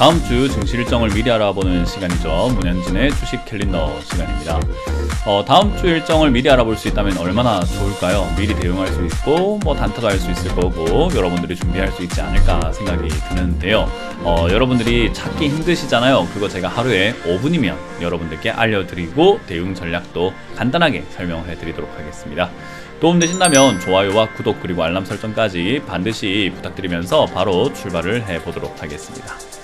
다음 주 증시 일정을 미리 알아보는 시간이죠. 문현진의 주식 캘린더 시간입니다. 어, 다음 주 일정을 미리 알아볼 수 있다면 얼마나 좋을까요? 미리 대응할 수 있고 뭐 단타도 할 수 있을 거고 여러분들이 준비할 수 있지 않을까 생각이 드는데요. 어, 여러분들이 찾기 힘드시잖아요. 그거 제가 하루에 5분이면 여러분들께 알려드리고 대응 전략도 간단하게 설명해 드리도록 하겠습니다. 도움되신다면 좋아요와 구독 그리고 알람 설정까지 반드시 부탁드리면서 바로 출발을 해보도록 하겠습니다.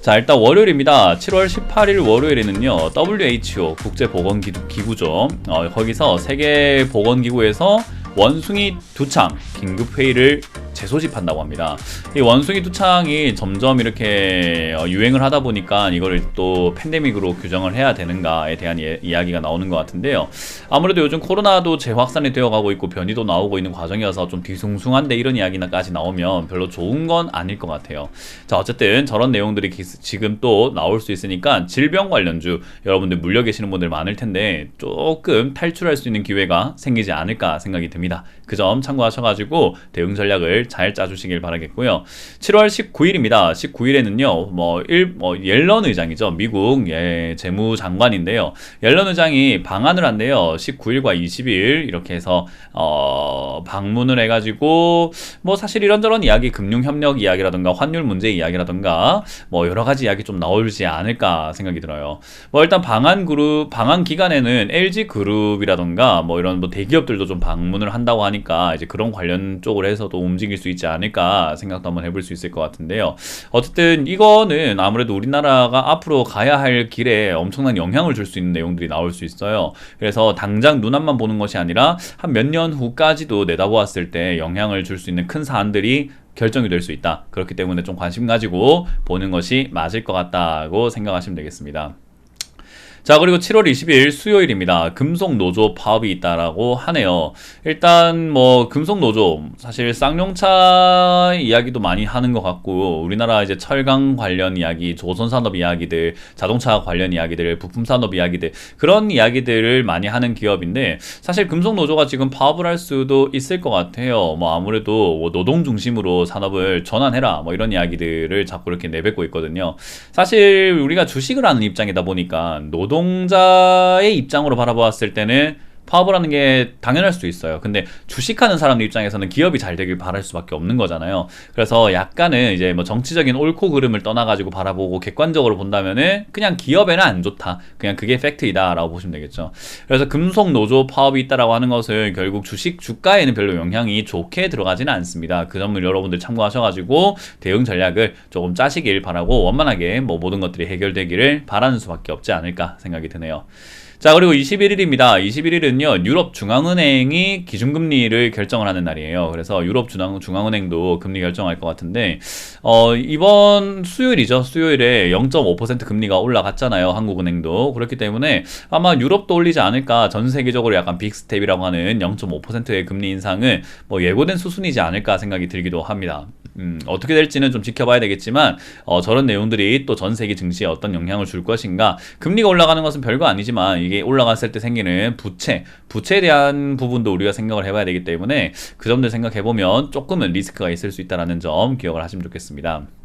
자 일단 월요일입니다. 7월 18일 월요일에는요 WHO 국제보건기구죠. 어, 거기서 세계보건기구에서 원숭이 두창 긴급 회의를 재소집한다고 합니다. 이 원숭이 두창이 점점 이렇게 어, 유행을 하다 보니까 이거를 또 팬데믹으로 규정을 해야 되는가에 대한 예, 이야기가 나오는 것 같은데요. 아무래도 요즘 코로나도 재확산이 되어가고 있고 변이도 나오고 있는 과정이어서 좀 뒤숭숭한데 이런 이야기나까지 나오면 별로 좋은 건 아닐 것 같아요. 자 어쨌든 저런 내용들이 지금 또 나올 수 있으니까 질병 관련주 여러분들 물려 계시는 분들 많을 텐데 조금 탈출할 수 있는 기회가 생기지 않을까 생각이 듭니다. 그 점 참고하셔가지고 대응 전략을 잘 짜주시길 바라겠고요. 7월 19일입니다. 19일에는요, 뭐, 일, 뭐 옐런 의장이죠. 미국 예, 재무장관인데요. 옐런 의장이 방한을 한대요. 19일과 20일 이렇게 해서 어, 방문을 해가지고 뭐 사실 이런저런 이야기, 금융협력 이야기라든가 환율 문제 이야기라든가 뭐 여러 가지 이야기 좀 나올지 않을까 생각이 들어요. 뭐 일단 방한 그룹, 방한 기간에는 LG 그룹이라든가 뭐 이런 뭐 대기업들도 좀 방문을 한다고 하니까 이제 그런 관련 쪽으로 해서도 움직일 수 있지 않을까 생각도 한번 해볼 수 있을 것 같은데요. 어쨌든 이거는 아무래도 우리나라가 앞으로 가야 할 길에 엄청난 영향을 줄 수 있는 내용들이 나올 수 있어요. 그래서 당장 눈앞만 보는 것이 아니라 한 몇 년 후까지도 내다보았을 때 영향을 줄 수 있는 큰 사안들이 결정이 될 수 있다. 그렇기 때문에 좀 관심 가지고 보는 것이 맞을 것 같다고 생각하시면 되겠습니다. 자, 그리고 7월 20일 수요일입니다. 금속 노조 파업이 있다라고 하네요. 일단 뭐 금속 노조 사실 쌍용차 이야기도 많이 하는 것 같고 우리나라 이제 철강 관련 이야기, 조선 산업 이야기들, 자동차 관련 이야기들, 부품 산업 이야기들 그런 이야기들을 많이 하는 기업인데 사실 금속 노조가 지금 파업을 할 수도 있을 것 같아요. 뭐 아무래도 뭐 노동 중심으로 산업을 전환해라 뭐 이런 이야기들을 자꾸 이렇게 내뱉고 있거든요. 사실 우리가 주식을 하는 입장이다 보니까 노동 노동자의 입장으로 바라보았을 때는 파업을 하는 게 당연할 수도 있어요. 근데 주식하는 사람들 입장에서는 기업이 잘 되길 바랄 수밖에 없는 거잖아요. 그래서 약간은 이제 뭐 정치적인 옳고 그름을 떠나가지고 바라보고 객관적으로 본다면은 그냥 기업에는 안 좋다. 그냥 그게 팩트이다라고 보시면 되겠죠. 그래서 금속 노조 파업이 있다라고 하는 것은 결국 주식 주가에는 별로 영향이 좋게 들어가지는 않습니다. 그 점을 여러분들 참고하셔가지고 대응 전략을 조금 짜시길 바라고 원만하게 뭐 모든 것들이 해결되기를 바라는 수밖에 없지 않을까 생각이 드네요. 자, 그리고 21일입니다. 21일은요, 유럽 중앙은행이 기준금리를 결정을 하는 날이에요. 그래서 유럽 중앙, 중앙은행도 금리 결정할 것 같은데, 어, 이번 수요일이죠. 수요일에 0.5% 금리가 올라갔잖아요. 한국은행도. 그렇기 때문에 아마 유럽도 올리지 않을까, 전 세계적으로 약간 빅스텝이라고 하는 0.5%의 금리 인상은 뭐 예고된 수순이지 않을까 생각이 들기도 합니다. 음, 어떻게 될지는 좀 지켜봐야 되겠지만 어, 저런 내용들이 또 전 세계 증시에 어떤 영향을 줄 것인가 금리가 올라가는 것은 별거 아니지만 이게 올라갔을 때 생기는 부채 부채에 대한 부분도 우리가 생각을 해봐야 되기 때문에 그 점들 생각해 보면 조금은 리스크가 있을 수 있다는 점 기억을 하시면 좋겠습니다.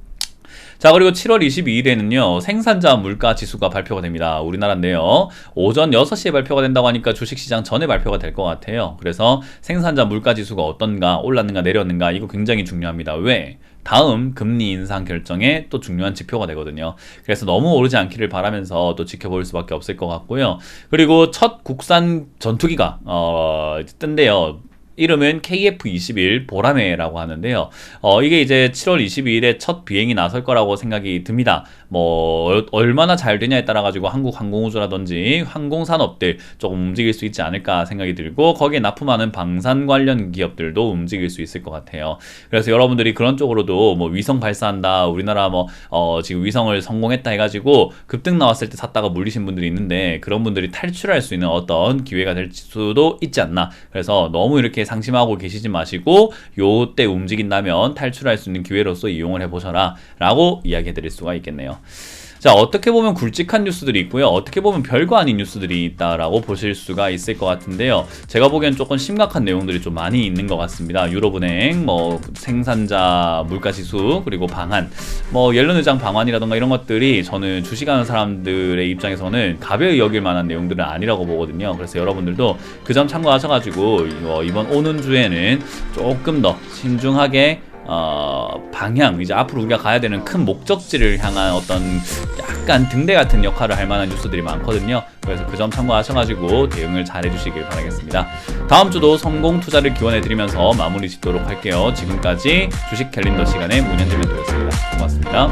자, 그리고 7월 22일에는요, 생산자 물가 지수가 발표가 됩니다. 우리나라인데요. 오전 6시에 발표가 된다고 하니까 주식시장 전에 발표가 될 것 같아요. 그래서 생산자 물가 지수가 어떤가, 올랐는가, 내렸는가, 이거 굉장히 중요합니다. 왜? 다음 금리 인상 결정에 또 중요한 지표가 되거든요. 그래서 너무 오르지 않기를 바라면서 또 지켜볼 수밖에 없을 것 같고요. 그리고 첫 국산 전투기가 어, 뜬대요. 이름은 KF-21 보라매라고 하는데요. 어, 이게 이제 7월 22일에 첫 비행이 나설 거라고 생각이 듭니다. 뭐, 얼마나 잘 되냐에 따라 가지고 한국 항공우주라든지 항공산업들 조금 움직일 수 있지 않을까 생각이 들고, 거기에 납품하는 방산 관련 기업들도 움직일 수 있을 것 같아요. 그래서 여러분들이 그런 쪽으로도 뭐 위성 발사한다, 우리나라 뭐, 어, 지금 위성을 성공했다 해가지고 급등 나왔을 때 샀다가 물리신 분들이 있는데, 그런 분들이 탈출할 수 있는 어떤 기회가 될 수도 있지 않나. 그래서 너무 이렇게 상심하고 계시지 마시고 요때 움직인다면 탈출할 수 있는 기회로서 이용을 해보셔라 라고 이야기해 드릴 수가 있겠네요. 자, 어떻게 보면 굵직한 뉴스들이 있고요. 어떻게 보면 별거 아닌 뉴스들이 있다라고 보실 수가 있을 것 같은데요. 제가 보기엔 조금 심각한 내용들이 좀 많이 있는 것 같습니다. 유럽은행, 뭐 생산자 물가지수, 그리고 방한, 뭐 옐런 의장 방한이라던가 이런 것들이 저는 주식하는 사람들의 입장에서는 가벼이 여길 만한 내용들은 아니라고 보거든요. 그래서 여러분들도 그 점 참고하셔가지고 이거 이번 오는 주에는 조금 더 신중하게 어, 방향, 이제 앞으로 우리가 가야 되는 큰 목적지를 향한 어떤 약간 등대 같은 역할을 할 만한 뉴스들이 많거든요. 그래서 그 점 참고하셔가지고 대응을 잘 해주시길 바라겠습니다. 다음 주도 성공 투자를 기원해드리면서 마무리 짓도록 할게요. 지금까지 주식 캘린더 시간의 문현재 멘토였습니다. 고맙습니다.